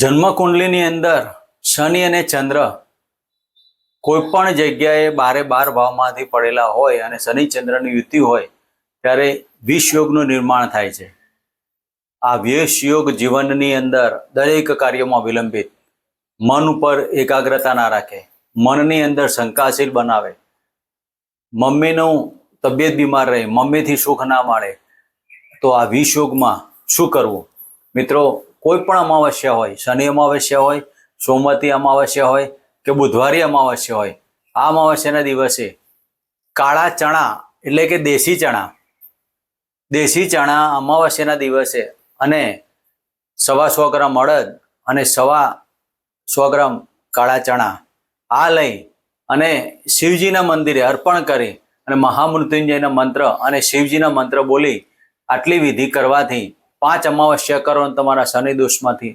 જન્મકુંડલીની અંદર શનિ અને ચંદ્ર કોઈ પણ જગ્યાએ બારે બાર ભાવમાંથી પડેલા હોય અને શનિ ચંદ્રની યુતિ હોય, ત્યારે વિષયોગનું નિર્માણ થાય છે. આ વિશયોગ જીવનની અંદર દરેક કાર્યમાં વિલંબિત. મન ઉપર એકાગ્રતા ના રાખે. મનની અંદર શંકાશીલ બનાવે. મમ્મીનું તબિયત બીમાર રહે. મમ્મીથી સુખ ના મળે તો આ વિષયોગમાં શું કરવું? મિત્રો કોઈ પણ અમાવસ્યા હોય, શનિ અમાવસ્યા હોય, સોમવતી અમાવસ્યા હોય કે બુધવારી અમાવસ્યા હોય, આ અમાવસ્યાના દિવસે કાળા ચણા એટલે કે દેશી ચણા દેશી ચણા અમાવસ્યાના દિવસે અને સવા સો ગ્રામ અડદ અને સવા સો ગ્રામ કાળા ચણા, આ લઈ અને શિવજીના મંદિરે અર્પણ કરી અને મહામૃત્યુંજયના મંત્ર અને શિવજીના મંત્ર બોલી આટલી વિધિ કરવાથી પાંચ અમાવસ્યા કરો તમારા શનિ દોષમાંથી